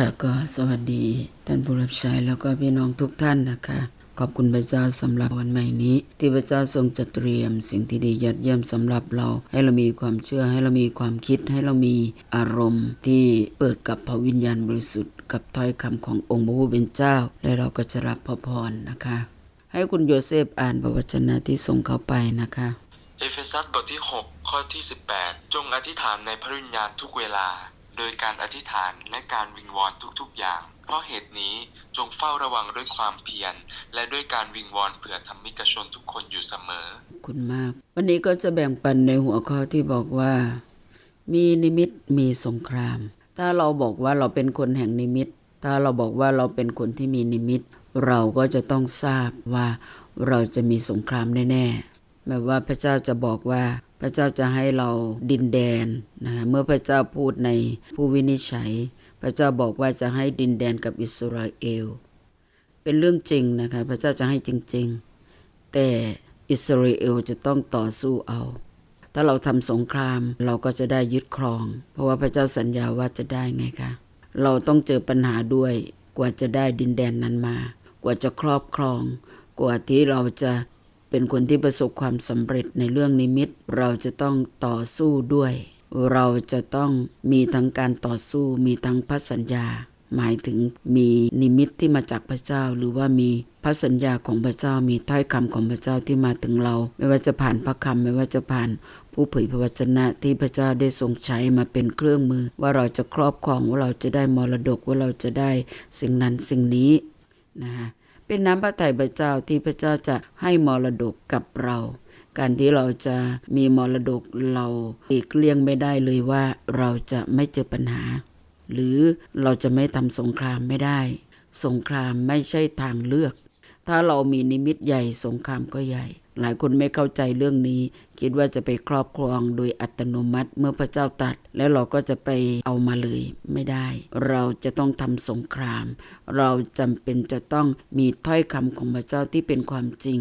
ค่ะก็สวัสดีท่านผู้รับใช้แล้วก็พี่น้องทุกท่านนะคะ ขอบคุณพระเจ้าสำหรับวันใหม่นี้ ที่พระเจ้าทรงจัดเตรียม สิ่งที่ดียอดเยี่ยมสำหรับเรา ให้เรามีความเชื่อให้เรามีความคิดให้เรามีอารมณ์ที่เปิดกับพระวิญญาณบริสุทธิ์กับถ้อยคำขององค์พระผู้เป็นเจ้า และเราก็จะรับพระพรนะคะ ให้คุณโยเซฟอ่านพระวจนะที่ส่งเข้าไปนะคะ เอเฟซัสบทที่ 6 ข้อที่ 18 จงอธิษฐานในพระวิญญาณทุกเวลา โดยการอธิษฐานและการวิงวอนทุกๆอย่าง เพราะเหตุนี้จงเฝ้าระวังด้วยความเพียรและด้วยการวิงวอนเผื่อธรรมิกชนทุกคนอยู่เสมอ คุณมาก วันนี้ก็จะแบ่งปันในหัวข้อที่บอกว่า มีนิมิตมีสงคราม ถ้าเราบอกว่าเราเป็นคนแห่งนิมิต ถ้าเราบอกว่าเราเป็นคนที่มีนิมิต เราก็จะต้องทราบว่าเราจะมีสงครามแน่ๆแม้ว่าพระเจ้าจะบอกว่า พระเจ้าจะให้เราดินแดนนะะเมื่อพระเจ้าพูดในผู้วินิจฉัย พระเจ้าบอกว่าจะให้ดินแดนกับอิสราเอล เป็นเรื่องจริงนะคะพระเจ้าจะให้จริง ๆ แต่อิสราเอลจะต้องต่อสู้เอา ถ้าเราทำสงครามเราก็จะได้ยึดครอง เพราะว่าพระเจ้าสัญญาว่าจะได้ไงคะเราต้องเจอปัญหาด้วยกว่าจะได้ดินแดนนั้นมา กว่าจะครอบครอง กว่าที่เราจะ เป็นคนที่ประสบความสำเร็จในเรื่องนิมิต เราจะต้องต่อสู้ด้วย เราจะต้องมีทั้งการต่อสู้มีทั้งพันสัญญา หมายถึงมีนิมิตที่มาจากพระเจ้า หรือว่ามีพระสัญญาของพระเจ้า มีถ้อยคำของพระเจ้าที่มาถึงเรา ไม่ว่าจะผ่านพระคำไม่ว่าจะผ่านผู้เผยพระวจนะที่พระเจ้าได้ทรงใช้มาเป็นเครื่องมือ ว่าเราจะครอบครองว่าเราจะได้มรดกว่าเราจะได้สิ่งนั้นสิ่งนี้นะฮะ เป็นน้ำพระทัยพระเจ้าที่พระเจ้าจะให้มรดกกับเรา การที่เราจะมีมรดกเราเลีกเลี่ยงไม่ได้เลยว่าเราจะไม่เจอปัญหา หรือเราจะไม่ทำสงครามไม่ได้ สงครามไม่ใช่ทางเลือก ถ้าเรามีนิมิตใหญ่สงครามก็ใหญ่ หลายคนไม่เข้าใจเรื่องนี้ คิดว่าจะไปครอบครองโดยอัตโนมัติเมื่อพระเจ้าตรัด แล้วเราก็จะไปเอามาเลยไม่ได้ เราจะต้องทำสงคราม เราจำเป็นจะต้องมีถ้อยคำของพระเจ้าที่เป็นความจริง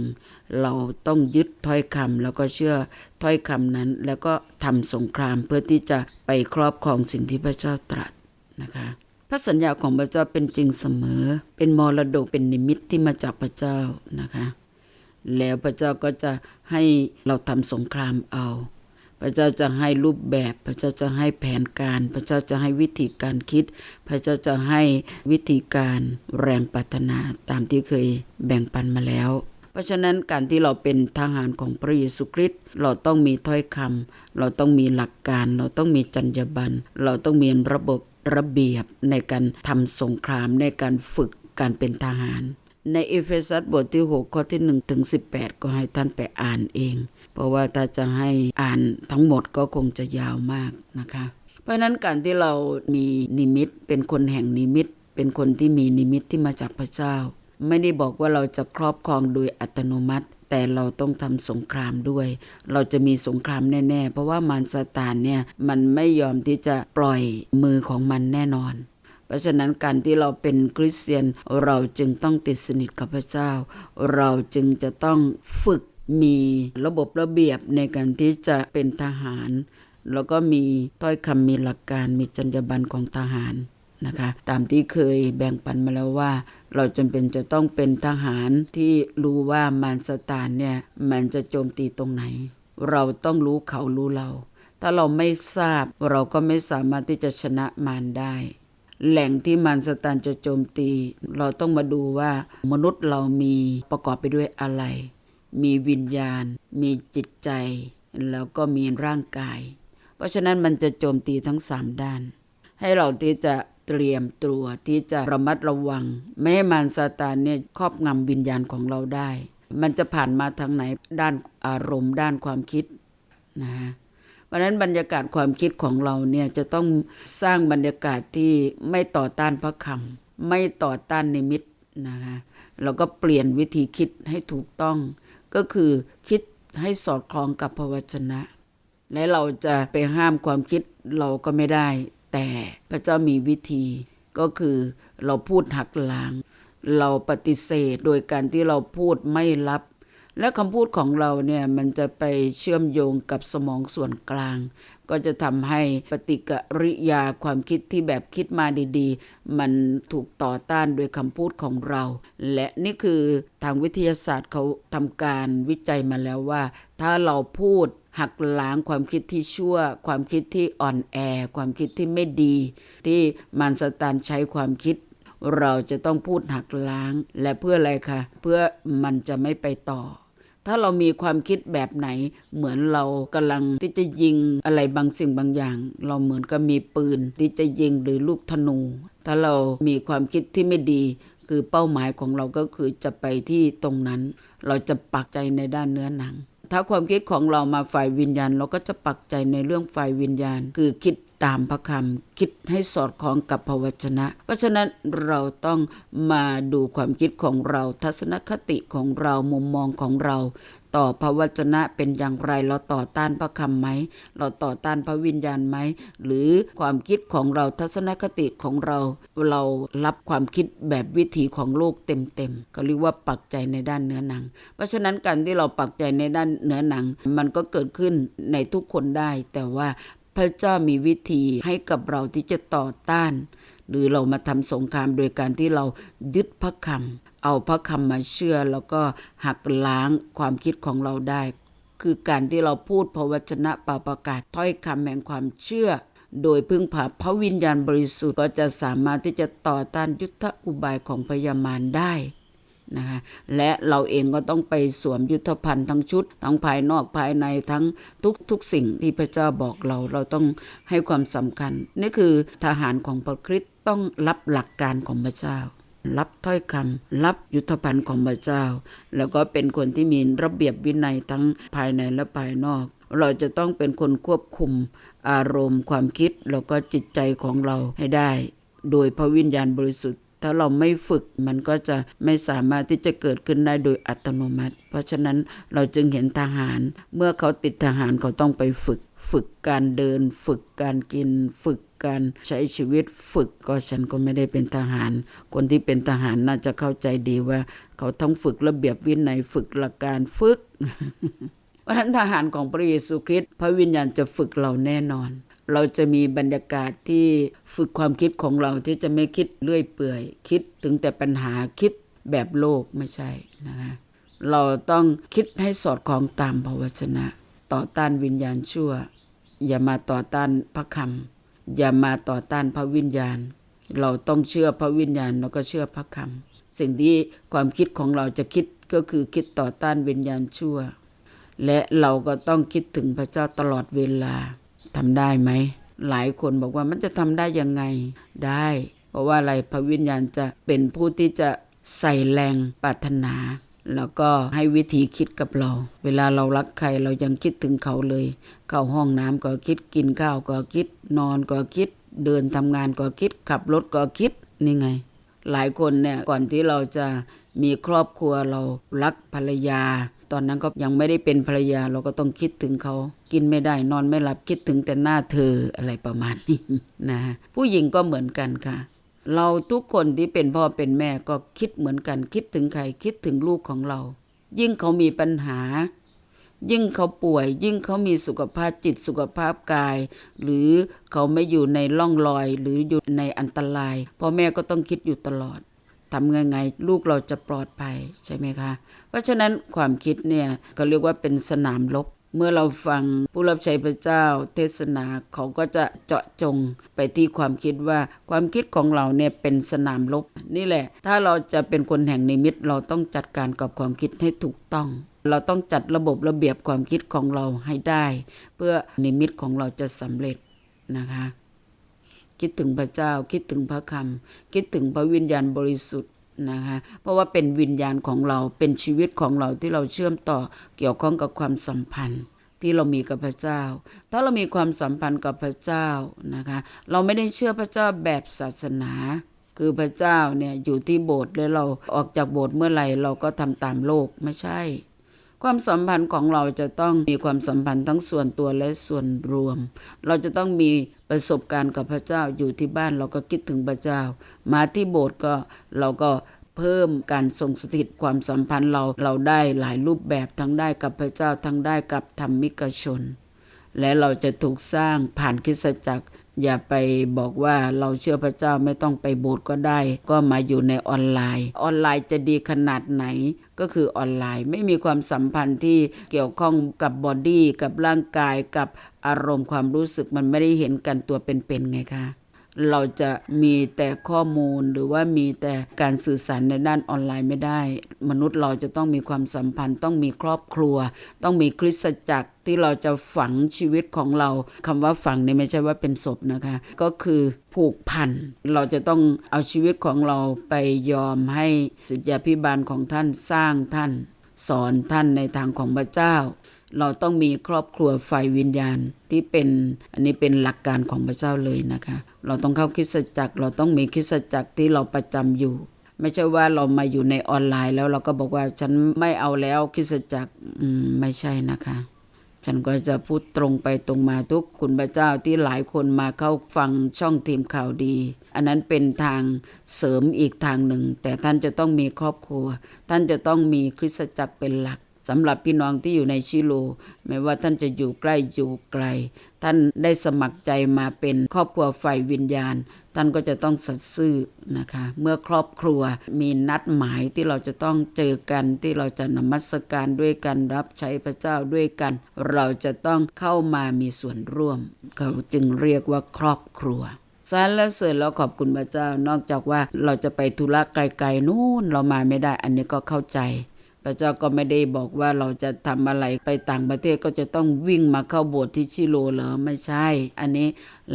เราต้องยึดถ้อยคำแล้วก็เชื่อถ้อยคำนั้น แล้วก็ทำสงครามเพื่อที่จะไปครอบครองสิ่งที่พระเจ้าตรัสนะคะพระสัญญาของพระเจ้าเป็นจริงเสมอ เป็นมรดกเป็นนิมิตที่มาจากพระเจ้านะคะ แล้วพระเจ้าก็จะให้เราทำสงครามเอา พระเจ้าจะให้รูปแบบ พระเจ้าจะให้แผนการ พระเจ้าจะให้วิธีการคิด พระเจ้าจะให้วิธีการแรงปรารถนาตามที่เคยแบ่งปันมาแล้ว เพราะฉะนั้นการที่เราเป็นทหารของพระเยซูคริสต์เราต้องมีถ้อยคำเราต้องมีหลักการ เราต้องมีจรรยาบรรณเราต้องมีระบบระเบียบในการทำสงครามในการฝึกการเป็นทหาร ในเอเฟซัสบทที่ 6 ข้อที่ 1 ถึง 18 ก็ให้ท่านไปอ่านเอง เพราะว่าถ้าจะให้อ่านทั้งหมดก็คงจะยาวมากนะคะ เพราะนั้นการที่เรามีนิมิตเป็นคนแห่งนิมิต เป็นคนที่มีนิมิตที่มาจากพระเจ้า ไม่ได้บอกว่าเราจะครอบครองโดยอัตโนมัติ แต่เราต้องทำสงครามด้วย เราจะมีสงครามแน่ ๆ เพราะว่ามารซาตานเนี่ยมันไม่ยอมที่จะปล่อยมือของมันแน่นอน ราะฉะนั้นการที่เราเป็นคริสเตียนเราจึงต้องติดสนิทกับพระเจ้า เราจึงจะต้องฝึกมีระบบระเบียบในการที่จะเป็นทหาร แล้วก็มีถ้อยคำมีหลักการมีจรรยาบรรณของทหารนะคะตามที่เคยแบ่งปันมาแล้วว่า เราจำเป็นจะต้องเป็นทหารที่รู้ว่ามารสตานเนี่ยมันจะโจมตีตรงไหน เราต้องรู้เขารู้เรา ถ้าเราไม่ทราบเราก็ไม่สามารถที่จะชนะมารได้ แหล่งที่มารสตานจะโจมตี เราต้องมาดูว่ามนุษย์เรามีประกอบไปด้วยอะไร มีวิญญาณ มีจิตใจ แล้วก็มีร่างกาย เพราะฉะนั้นมันจะโจมตีทั้งสามด้าน ให้เราที่จะเตรียมตัวที่จะระมัดระวัง ไม่ให้มารซาตานเนี่ยครอบงำวิญญาณของเราได้ มันจะผ่านมาทางไหนด้านอารมณ์ด้านความคิดนะฮะ เพราะนั้นบรรยากาศความคิดของเราเนี่ยจะต้องสร้างบรรยากาศที่ไม่ต่อต้านพระคำไม่ต่อต้านนิมิตนะคะเราก็เปลี่ยนวิธีคิดให้ถูกต้อง ก็คือคิดให้สอดคล้องกับพระวจนะ และเราจะไปห้ามความคิดเราก็ไม่ได้ แต่พระเจ้ามีวิธีก็คือเราพูดหักล้าง เราปฏิเสธโดยการที่เราพูดไม่รับ และคำพูดของเราเนี่ยมันจะไปเชื่อมโยงกับสมองส่วนกลาง ก็จะทำให้ปฏิกิริยาความคิดที่แบบคิดมาดีๆ มันถูกต่อต้านโดยคำพูดของเรา และนี่คือทางวิทยาศาสตร์เขาทำการวิจัยมาแล้วว่า ถ้าเราพูดหักล้างความคิดที่ชั่ว ความคิดที่อ่อนแอ ความคิดที่ไม่ดี ที่มารสตานใช้ความคิด เราจะต้องพูดหักล้าง และเพื่ออะไรคะเพื่อมันจะไม่ไปต่อ ถ้าเรามีความคิดแบบไหน เหมือนเรากำลังที่จะยิงอะไรบางสิ่งบางอย่าง เราเหมือนกับมีปืนที่จะยิงหรือลูกธนู ถ้าเรามีความคิดที่ไม่ดี คือเป้าหมายของเราก็คือจะไปที่ตรงนั้น เราจะปักใจในด้านเนื้อหนัง ถ้าความคิดของเรามาฝ่ายวิญญาณ เราก็จะปักใจในเรื่องฝ่ายวิญญาณ คือคิดตามพระคำคิดให้สอดคล้องกับพระวจนะ เพราะฉะนั้นเราต้องมาดูความคิดของเรา ทัศนคติของเรามุมมองของเรา ต่อพระวจนะเป็นอย่างไร เราต่อต้านพระคำไหม เราต่อต้านพระวิญญาณไหม หรือความคิดของเราทัศนคติของเรา เรารับความคิดแบบวิถีของโลกเต็มๆก็เรียกว่าปักใจในด้านเนื้อหนัง เพราะฉะนั้นการที่เราปักใจในด้านเนื้อหนัง มันก็เกิดขึ้นในทุกคนได้ แต่ว่าพระเจ้ามีวิธีให้กับเราที่จะต่อต้าน หรือเรามาทำสงครามโดยการที่เรายึดพระคำ เอาพระคำมาเชื่อ แล้วก็หักล้างความคิดของเราได้ คือการที่เราพูดพระวจนะปาประกาศถ้อยคำแห่งความเชื่อ โดยพึ่งพาพระวิญญาณบริสุทธิ์ก็จะสามารถที่จะต่อต้านยุทธอุบายของพยามารได้นะคะและเราเองก็ต้องไปสวมยุทธภัณฑ์ทั้งชุด ทั้งภายนอกภายในทั้งทุกทุกสิ่งที่พระเจ้าบอกเราเราต้องให้ความสำคัญ นี่คือทหารของพระคริสต์ต้องรับหลักการของพระเจ้า รับถ้อยคำรับยุทธภัณฑ์ของพระเจ้า แล้วก็เป็นคนที่มีระเบียบวินัยทั้งภายในและภายนอก เราจะต้องเป็นคนควบคุมอารมณ์ความคิดแล้วก็จิตใจของเราให้ได้ โดยพระวิญญาณบริสุทธิ์ ถ้าเราไม่ฝึกมันก็จะไม่สามารถที่จะเกิดขึ้นได้โดยอัตโนมัติ เพราะฉะนั้นเราจึงเห็นทหาร เมื่อเขาติดทหารเขาต้องไปฝึก ฝึกการเดิน ฝึกการกิน ฝึกการใช้ชีวิตฝึกก็ฉันก็ไม่ได้เป็นทหาร คนที่เป็นทหารน่าจะเข้าใจดีว่า เขาต้องฝึกระเบียบวินัยฝึกหลักการฝึกเพราะฉะนั้นทหารของพระเยซูคริสต์พระวิญญาณจะฝึกเราแน่นอน เราจะมีบรรยากาศที่ฝึกความคิดของเราที่จะไม่คิดเลื่อยเปื่อย คิดถึงแต่ปัญหาคิดแบบโลกไม่ใช่นะคะเราต้องคิดให้สอดคล้องตามพระวจนะ ต่อต้านวิญญาณชั่ว อย่ามาต่อต้านพระคำอย่ามาต่อต้านพระวิญญาณ เราต้องเชื่อพระวิญญาณแล้วก็เชื่อพระคำสิ่งที่ความคิดของเราจะคิดก็คือคิดต่อต้านวิญญาณชั่ว และเราก็ต้องคิดถึงพระเจ้าตลอดเวลาทำได้ไหม หลายคนบอกว่ามันจะทำได้ยังไงได้ เพราะว่าอะไรพระวิญญาณจะเป็นผู้ที่จะใส่แรงปรารถนา แล้วก็ให้วิธีคิดกับเรา เวลาเรารักใครเรายังคิดถึงเขาเลย เข้าห้องน้ำก็คิดกินข้าวก็คิด นอนก็คิด เดินทำงานก็คิด ขับรถก็คิดนี่ไง หลายคนเนี่ยก่อนที่เราจะมีครอบครัวเรารักภรรยา ตอนนั้นก็ยังไม่ได้เป็นภรรยาเราก็ต้องคิดถึงเขา กินไม่ได้นอนไม่หลับคิดถึงแต่หน้าเธออะไรประมาณนี้นะผู้หญิงก็เหมือนกันค่ะ เราทุกคนที่เป็นพ่อเป็นแม่ก็คิดเหมือนกันคิดถึงใครคิดถึงลูกของเรา ยิ่งเขามีปัญหา ยิ่งเขาป่วย ยิ่งเขามีสุขภาพจิตสุขภาพกาย หรือเขาไม่อยู่ในร่องรอย หรืออยู่ในอันตรายพ่อแม่ก็ต้องคิดอยู่ตลอดทำไงๆลูกเราจะปลอดภัยใช่ไหมคะ เพราะฉะนั้นความคิดเนี่ยก็เรียกว่าเป็นสนามรบ เมื่อเราฟังผู้รับใช้พระเจ้าเทศนาเขาก็จะเจาะจงไปที่ความคิดว่าความคิดของเราเนี่ยเป็นสนามรบนี่แหละ ถ้าเราจะเป็นคนแห่งนิมิตเราต้องจัดการกับความคิดให้ถูกต้อง เราต้องจัดระบบระเบียบความคิดของเราให้ได้ เพื่อนิมิตของเราจะสำเร็จนะคะ คิดถึงพระเจ้าคิดถึงพระคำคิดถึงพระวิญญาณบริสุทธิ์ นะคะเพราะว่าเป็นวิญญาณของเราเป็นชีวิตของเราที่เราเชื่อมต่อเกี่ยวข้องกับความสัมพันธ์ที่เรามีกับพระเจ้า ถ้าเรามีความสัมพันธ์กับพระเจ้านะคะ เราไม่ได้เชื่อพระเจ้าแบบศาสนา คือพระเจ้าเนี่ยอยู่ที่โบสถ์แล้วเราออกจากโบสถ์เมื่อไหร่เราก็ทำตามโลกไม่ใช่ ความสัมพันธ์ของเราจะต้องมีความสัมพันธ์ทั้งส่วนตัวและส่วนรวม เราจะต้องมีประสบการณ์กับพระเจ้าอยู่ที่บ้านเราก็คิดถึงพระเจ้า มาที่โบสถ์ก็เราก็เพิ่มการทรงสถิตความสัมพันธ์เราเราได้หลายรูปแบบทั้งได้กับพระเจ้าทั้งได้กับธรรมิกชน และเราจะถูกสร้างผ่านคริสตจักร อย่าไปบอกว่าเราเชื่อพระเจ้าไม่ต้องไปโบสถ์ก็ได้ ก็มาอยู่ในออนไลน์ ออนไลน์จะดีขนาดไหนก็คือออนไลน์ไม่มีความสัมพันธ์ที่เกี่ยวข้องกับบอดี้กับร่างกายกับอารมณ์ความรู้สึกมันไม่ได้เห็นกันตัวเป็นๆไงคะ เราจะมีแต่ข้อมูลหรือว่ามีแต่การสื่อสารในด้านออนไลน์ไม่ได้ มนุษย์เราจะต้องมีความสัมพันธ์ ต้องมีครอบครัว ต้องมีคริสตจักรที่เราจะฝังชีวิตของเราคำว่าฝังนี่ไม่ใช่ว่าเป็นศพนะคะ ก็คือผูกพันเราจะต้องเอาชีวิตของเราไปยอมให้สิทธยาพิบาลของท่านสร้างท่าน สอนท่านในทางของพระเจ้า เราต้องมีครอบครัวฝ่ายวิญญาณที่เป็นอันนี้เป็นหลักการของพระเจ้าเลยนะคะ เราต้องเข้าคริสตจักร เราต้องมีคริสตจักรที่เราประจำอยู่ ไม่ใช่ว่าเรามาอยู่ในออนไลน์แล้วเราก็บอกว่าฉันไม่เอาแล้วคริสตจักรไม่ใช่นะคะ ฉันก็จะพูดตรงไปตรงมาทุกคุณพระเจ้าที่หลายคนมาเข้าฟังช่องทีมข่าวดี อันนั้นเป็นทางเสริมอีกทางหนึ่ง แต่ท่านจะต้องมีครอบครัว ท่านจะต้องมีคริสตจักรเป็นหลัก สำหรับพี่น้องที่อยู่ในชิโลไม่ว่าท่านจะอยู่ใกล้อยู่ไกล ท่านได้สมัครใจมาเป็นครอบครัวฝ่ายวิญญาณ ท่านก็จะต้องสัตย์ซื่อนะคะ เมื่อครอบครัวมีนัดหมายที่เราจะต้องเจอกันที่เราจะนมัสการด้วยกันรับใช้พระเจ้าด้วยกัน เราจะต้องเข้ามามีส่วนร่วม เขาจึงเรียกว่าครอบครัวสรรเสริญแล้วขอบคุณพระเจ้านอกจากว่าเราจะไปธุระไกลๆนู่นเรามาไม่ได้ อันนี้ก็เข้าใจ พระเจ้าก็ไม่ได้บอกว่าเราจะทำอะไรไปต่างประเทศก็จะต้องวิ่งมาเข้าโบสถ์ที่ชิโลเหรอไม่ใช่ อันนี้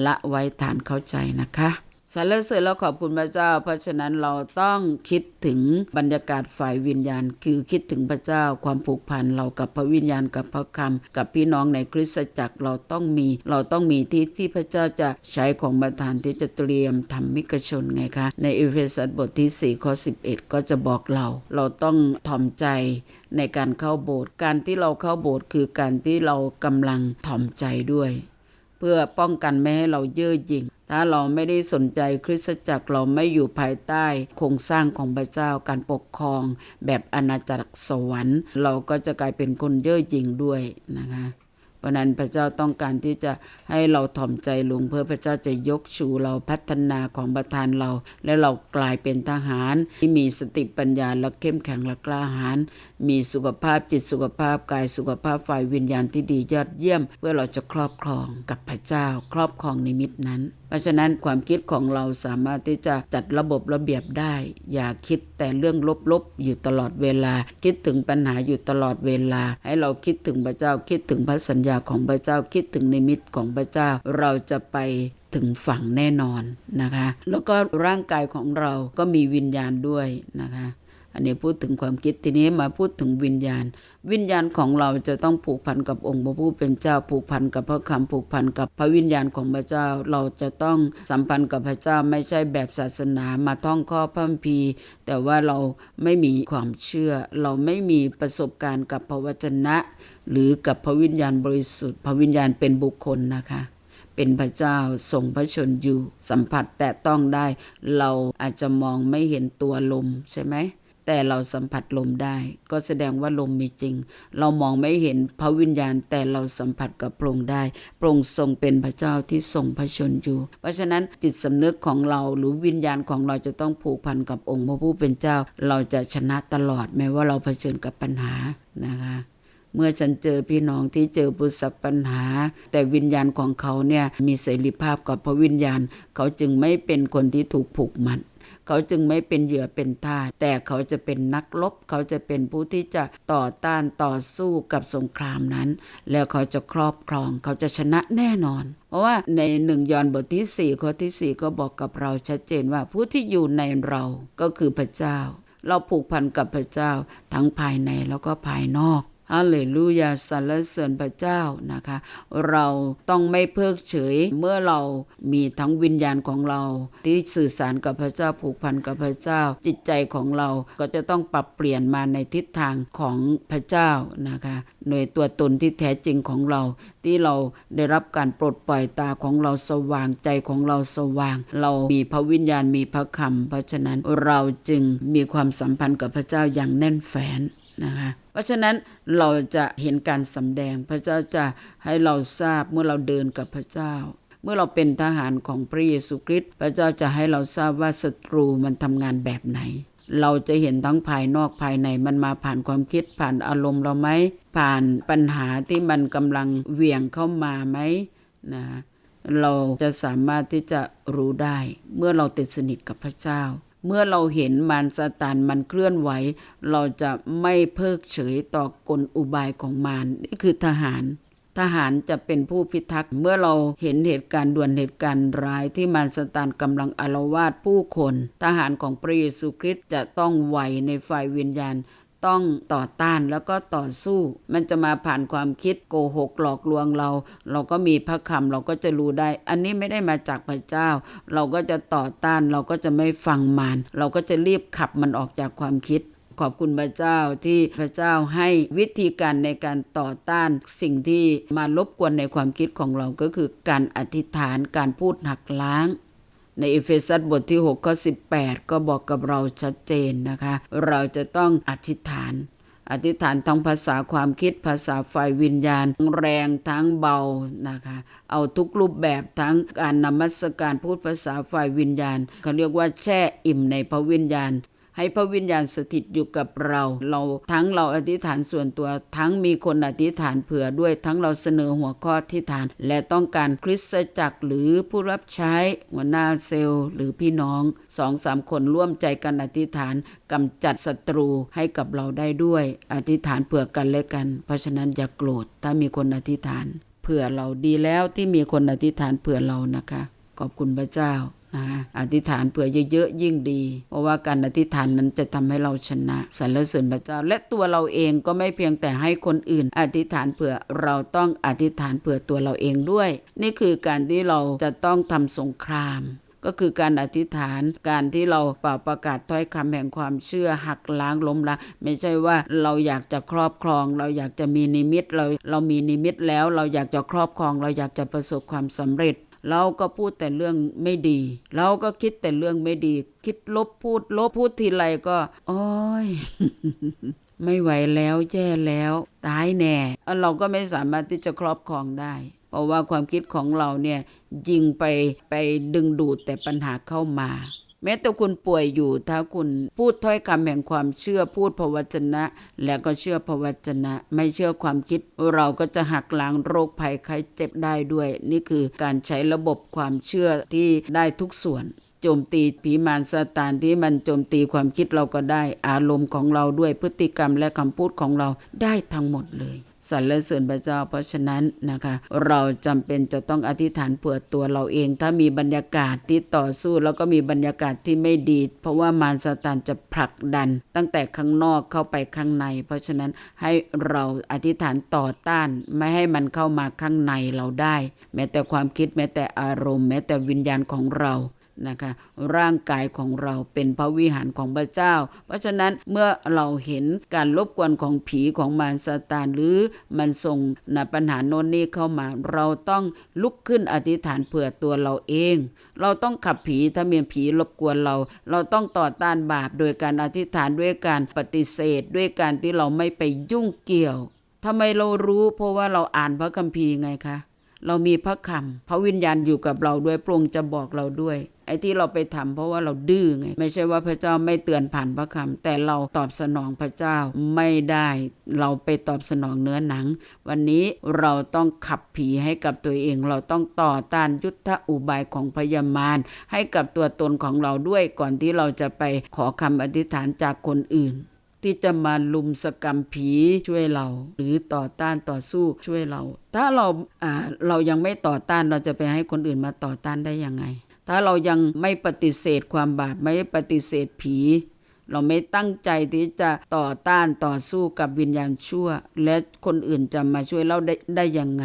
ละไว้ฐานเข้าใจนะคะ สรรเสริญแล้วขอบคุณพระเจ้า เพราะฉะนั้นเราต้องคิดถึงบรรยากาศฝ่ายวิญญาณ คือคิดถึงพระเจ้าความผูกพันเรากับพระวิญญาณกับพระคำกับพี่น้องในคริสตจักรเราต้องมี เราต้องมีที่ที่พระเจ้าจะใช้ของประทานที่จะเตรียมทำมิกชนไงคะ ในเอเฟซัสบทที่4ข้อ11 ก็จะบอกเรา เราต้องถ่อมใจในการเข้าโบสถ์การที่เราเข้าโบสถ์คือการที่เรากำลังถ่อมใจด้วย เพื่อป้องกันไม่ให้เราเย่อหยิ่งถ้าเราไม่ได้สนใจคริสตจักรเราไม่อยู่ภายใต้โครงสร้างของพระเจ้าการปกครอง แบบอาณาจักรสวรรค์ เราก็จะกลายเป็นคนเย่อหยิ่งด้วยนะคะเพราะนั้นพระเจ้าต้องการที่จะให้เราถ่อมใจลงเพื่อพระเจ้าจะยกชูเราพัฒนาของประทานเรา และเรากลายเป็นทหารที่มีสติปัญญาและเข้มแข็งและกล้าหาญ มีสุขภาพจิตสุขภาพกายสุขภาพฝ่ายวิญญาณที่ดียอดเยี่ยม เพื่อเราจะครอบครองกับพระเจ้า ครอบครองนิมิตนั้นเพราะฉะนั้นความคิดของเราสามารถที่จะจัดระบบระเบียบได้ อย่าคิดแต่เรื่องลบๆ อยู่ตลอดเวลา คิดถึงปัญหาอยู่ตลอดเวลา ให้เราคิดถึงพระเจ้าคิดถึงพระสัญญาของพระเจ้าคิดถึงนิมิตของพระเจ้า เราจะไปถึงฝั่งแน่นอนนะคะ แล้วก็ร่างกายของเราก็มีวิญญาณด้วยนะคะ อันนี้พูดถึงความคิดทีนี้มาพูดถึงวิญญาณ วิญญาณของเราจะต้องผูกพันกับองค์พระผู้เป็นเจ้าผูกพันกับพระคำผูกพันกับพระวิญญาณของพระเจ้า เราจะต้องสัมพันธ์กับพระเจ้าไม่ใช่แบบศาสนามาท่องข้อพระคัมภีแต่ว่าเราไม่มีความเชื่อ เราไม่มีประสบการณ์กับพระวจนะ หรือกับพระวิญญาณบริสุทธิ์ พระวิญญาณเป็นบุคคลนะคะเป็นพระเจ้าทรงพระชนอยู่ สัมผัสแต่ต้องได้ เราอาจจะมองไม่เห็นตัวลมใช่ไหม แต่เราสัมผัสลมได้ ก็แสดงว่าลมมีจริง เรามองไม่เห็นพระวิญญาณ แต่เราสัมผัสกับพระองค์ได้ พระองค์ทรงเป็นพระเจ้าที่ทรงพระชนอยู่ เพราะฉะนั้นจิตสำนึกของเราหรือวิญญาณของเราจะต้องผูกพันกับองค์พระผู้เป็นเจ้า เราจะชนะตลอดแม้ว่าเราเผชิญกับปัญหานะคะเมื่อฉันเจอพี่น้องที่เจอปุสักปัญหา แต่วิญญาณของเขาเนี่ยมีเสรีภาพกับพระวิญญาณ เขาจึงไม่เป็นคนที่ถูกผูกมัด เขาจึงไม่เป็นเหยื่อเป็นทาสแต่เขาจะเป็นนักรบเขาจะเป็นผู้ที่จะต่อต้านต่อสู้กับสงครามนั้น แล้วเขาจะครอบครองเขาจะชนะแน่นอนเพราะว่าในหนึ่งยอนบทที่สี่ข้อที่สี่ก็บอกกับเราชัดเจนว่าผู้ที่อยู่ในเราก็คือพระเจ้า เราผูกพันกับพระเจ้าทั้งภายในแล้วก็ภายนอก ฮาเลลูยาสรรเสริญพระเจ้านะคะ เราต้องไม่เพิกเฉยเมื่อเรามีทั้งวิญญาณของเรา ที่สื่อสารกับพระเจ้าผูกพันกับพระเจ้า จิตใจของเราก็จะต้องปรับเปลี่ยนมาในทิศทางของพระเจ้านะคะหน่วยตัวตนที่แท้จริงของเราที่เราได้รับการปลดปล่อยตาของเราสว่างใจของเราสว่าง เรามีพระวิญญาณมีพระคำเพราะฉะนั้นเราจึงมีความสัมพันธ์กับพระเจ้าอย่างแน่นแฟ้นนะคะเพราะฉะนั้นเราจะเห็นการสำแดงพระเจ้าจะให้เราทราบเมื่อเราเดินกับพระเจ้า เมื่อเราเป็นทหารของพระเยซูคริสต์พระเจ้าจะให้เราทราบว่าศัตรูมันทำงานแบบไหน เราจะเห็นทั้งภายนอกภายในมันมาผ่านความคิดผ่านอารมณ์เราไหม ผ่านปัญหาที่มันกำลังเหวี่ยงเข้ามาไหมนะเราจะสามารถที่จะรู้ได้ เมื่อเราติดสนิทกับพระเจ้า เมื่อเราเห็นมารซาตานมันเคลื่อนไหว เราจะไม่เพิกเฉยต่อกลอุบายของมารนี่คือทหาร ทหารจะเป็นผู้พิทักษ์เมื่อเราเห็นเหตุการณ์ด่วนเหตุการณ์ร้ายที่มารซาตานกำลังอารวาสผู้คน ทหารของพระเยซูคริสต์จะต้องไหวในฝ่ายวิญญาณ ต้องต่อต้านแล้วก็ต่อสู้ มันจะมาผ่านความคิดโกหกหลอกลวงเรา เราก็มีพระคำเราก็จะรู้ได้ อันนี้ไม่ได้มาจากพระเจ้า เราก็จะต่อต้านเราก็จะไม่ฟังมารเราก็จะรีบขับมันออกจากความคิดขอบคุณพระเจ้าที่พระเจ้าให้วิธีการในการต่อต้านสิ่งที่มารบกวนในความคิดของเราก็คือการอธิษฐานการพูดหักล้าง ในเอเฟซัสบทที่6ข้อ18 ก็บอกกับเราชัดเจนนะคะ เราจะต้องอธิษฐาน อธิษฐานทั้งภาษาความคิดภาษาฝ่ายวิญญาณ แรงทั้งเบานะคะ เอาทุกรูปแบบทั้งการนมัสการพูดภาษาฝ่ายวิญญาณเขาเรียกว่าแช่อิ่มในพระวิญญาณ ให้พระวิญญาณสถิตอยู่กับเรา เราทั้งเราอธิษฐานส่วนตัว ทั้งมีคนอธิษฐานเผื่อด้วยทั้งเราเสนอหัวข้ออธิษฐาน และต้องการคริสตจักรหรือผู้รับใช้หัวหน้าเซลล์หรือพี่น้องสองสามคนร่วมใจกันอธิษฐานกำจัดศัตรูให้กับเราได้ด้วย อธิษฐานเผื่อกันและกัน เพราะฉะนั้นอย่ากโกรธถ้ามีคนอธิษฐาน เผื่อเราดีแล้วที่มีคนอธิษฐานเผื่อเรานะคะ ขอบคุณพระเจ้า นะอธิษฐานเผื่อเยอะๆยิ่งดี เพราะว่าการอธิษฐานนั้นจะทำให้เราชนะสรรเสริญพระเจ้า และตัวเราเองก็ไม่เพียงแต่ให้คนอื่น อธิษฐานเผื่อเราต้องอธิษฐานเผื่อตัวเราเองด้วย นี่คือการที่เราจะต้องทำสงครามก็คือการอธิษฐานการที่เราเป่าประกาศถ้อยคำแห่งความเชื่อหักล้างล้มละไม่ใช่ว่าเราอยากจะครอบครอง เราอยากจะมีนิมิตเราเรามีนิมิตแล้ว เราอยากจะครอบครอง เราอยากจะประสบความสำเร็จ เราก็พูดแต่เรื่องไม่ดี เราก็คิดแต่เรื่องไม่ดี คิดลบพูดลบพูดทีไรก็โอ้ยไม่ไหวแล้วแย่แล้ว ตายแน่เอาเราก็ไม่สามารถที่จะครอบครองได้ เพราะว่าความคิดของเราเนี่ยยิงไปไปดึงดูดแต่ปัญหาเข้ามา แม้แต่คุณป่วยอยู่ถ้าคุณพูดถ้อยคำแห่งความเชื่อพูดพระวจนะ แล้วก็เชื่อพระวจนะ ไม่เชื่อความคิด เราก็จะหักล้างโรคภัยไข้เจ็บได้ด้วย นี่คือการใช้ระบบความเชื่อที่ได้ทุกส่วนโจมตีผีมารซาตานที่มันโจมตีความคิดเราก็ได้ อารมณ์ของเราด้วยพฤติกรรมและคำพูดของเราได้ทั้งหมดเลย สรรเสริญพระเจ้า เพราะฉะนั้นนะคะ เราจำเป็นจะต้องอธิษฐานเผื่อตัวเราเอง ถ้ามีบรรยากาศที่ต่อสู้แล้วก็มีบรรยากาศที่ไม่ดี เพราะว่ามารซาตานจะผลักดัน ตั้งแต่ข้างนอกเข้าไปข้างใน เพราะฉะนั้นให้เราอธิษฐานต่อต้าน ไม่ให้มันเข้ามาข้างในเราได้ แม้แต่ความคิดแม้แต่อารมณ์ แม้แต่วิญญาณของเรา นะคะร่างกายของเราเป็นพระวิหารของพระเจ้า เพราะฉะนั้นเมื่อเราเห็นการรบกวนของผีของมารซาตานหรือมันส่งนะปัญหาโน่นนี่เข้ามา เราต้องลุกขึ้นอธิษฐานเผื่อตัวเราเอง เราต้องขับผีถ้ามีผีรบกวนเรา เราต้องต่อต้านบาปโดยการอธิษฐานด้วยการปฏิเสธ ด้วยการที่เราไม่ไปยุ่งเกี่ยวทำไมเรารู้เพราะว่าเราอ่านพระคัมภีร์ไงคะเรามีพระคำพระวิญญาณอยู่กับเราด้วยพระองค์จะบอกเราด้วย ไอ้ที่เราไปทำเพราะว่าเราดื้อไง ไม่ใช่ว่าพระเจ้าไม่เตือนผ่านพระคำแต่เราตอบสนองพระเจ้าไม่ได้เราไปตอบสนองเนื้อหนัง วันนี้เราต้องขับผีให้กับตัวเอง เราต้องต่อต้านยุทธอุบายของพยามารให้กับตัวตนของเราด้วยก่อนที่เราจะไปขอคำอธิษฐานจากคนอื่นที่จะมาลุมสกรรมผีช่วยเรา หรือต่อต้านต่อสู้ช่วยเรา ถ้าเราอ่าเรายังไม่ต่อต้านเราจะไปให้คนอื่นมาต่อต้านได้ยังไง ถ้าเรายังไม่ปฏิเสธความบาปไม่ปฏิเสธผี เราไม่ตั้งใจที่จะต่อต้านต่อสู้กับวิญญาณชั่ว และคนอื่นจะมาช่วยเราได้ได้ยังไง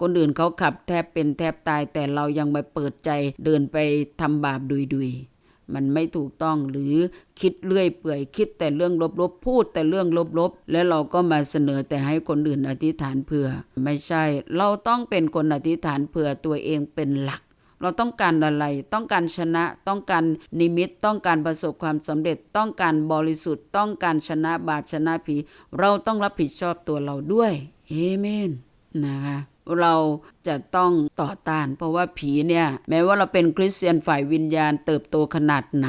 คนอื่นเขาขับแทบเป็นแทบตายแต่เรายังมาเปิดใจเดินไปทำบาปดุยๆมันไม่ถูกต้องหรือคิดเลื่อยเปื่อยคิดแต่เรื่องลบๆ พูดแต่เรื่องลบๆ แล้วเราก็มาเสนอแต่ให้คนอื่นอธิษฐานเผื่อ ไม่ใช่ เราต้องเป็นคนอธิษฐานเผื่อตัวเองเป็นหลัก เราต้องการอะไร ต้องการชนะ ต้องการนิมิต ต้องการประสบความสำเร็จ ต้องการบริสุทธิ์ ต้องการชนะบาปชนะผี เราต้องรับผิดชอบตัวเราด้วยเอเมนนะคะเราจะต้องต่อต้าน เพราะว่าผีเนี่ย แม้ว่าเราเป็นคริสเตียนฝ่ายวิญญาณเติบโตขนาดไหน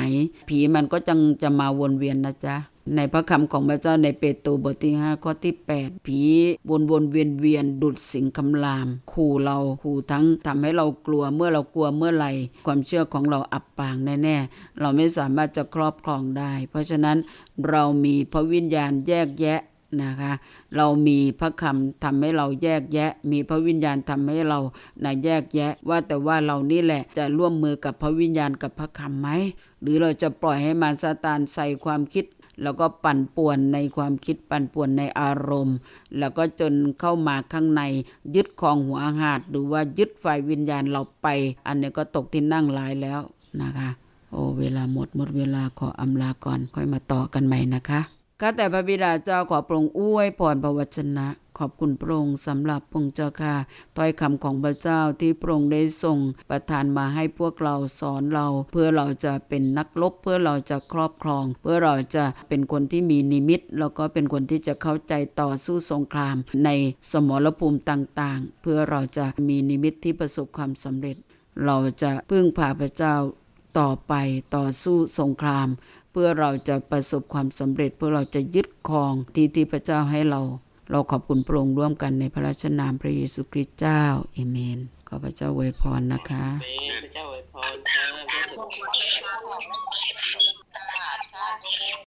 ผีมันก็จังจะมาวนเวียนนะจ๊ะ ในพระคำของพระเจ้าในเปโตรบทที่ห้าข้อที่ 8 ผีวนวนเวียนเวียนดุดสิงคำราม ขู่เราขู่ทั้งทำให้เรากลัวเมื่อเรากลัวเมื่อไหร่ความเชื่อของเราอับปางแน่ๆ เราไม่สามารถจะครอบครองได้ เพราะฉะนั้นเรามีพระวิญญาณแยกแยะนะคะเรามีพระคำทำให้เราแยกแยะ มีพระวิญญาณทำให้เรานะแยกแยะ ว่าแต่ว่าเรานี่แหละจะร่วมมือกับพระวิญญาณกับพระคำไหมหรือเราจะปล่อยให้มารซาตานใส่ความคิด แล้วก็ปั่นป่วนในความคิดปั่นป่วนในอารมณ์ แล้วก็จนเข้ามาข้างในยึดครองหัวหาดหรือว่ายึดฝ่ายวิญญาณเราไป อันนี้ก็ตกที่นั่งหลายแล้วนะคะ โอ้เวลาหมดหมดเวลาขออำลาก่อนค่อยมาต่อกันใหม่นะคะข้าแต่พระบิดาเจ้าขอปรงองค์อวยพรพระวจนะ ขอบคุณพระองค์สำหรับพงเจ้าค่ะถ้อยคำของพระเจ้าที่พระองค์ได้ส่งประทานมาให้พวกเราสอนเรา เพื่อเราจะเป็นนักรบเพื่อเราจะครอบครอง เพื่อเราจะเป็นคนที่มีนิมิต แล้วก็เป็นคนที่จะเข้าใจต่อสู้สงคราม ในสมรภูมิต่างๆ เพื่อเราจะมีนิมิตที่ประสบความสำเร็จ เราจะพึ่งพาพระเจ้าต่อไปต่อสู้สงคราม เพื่อเราจะประสบความสำเร็จ เพื่อเราจะยึดครองที่ที่พระเจ้าให้เรา เราขอบคุณพระองค์ร่วมกันในพระราชนามพระเยซูคริสต์เจ้าเอเมน ขอพระเจ้าอวยพรนะคะเจ้าอวยพรค่ะ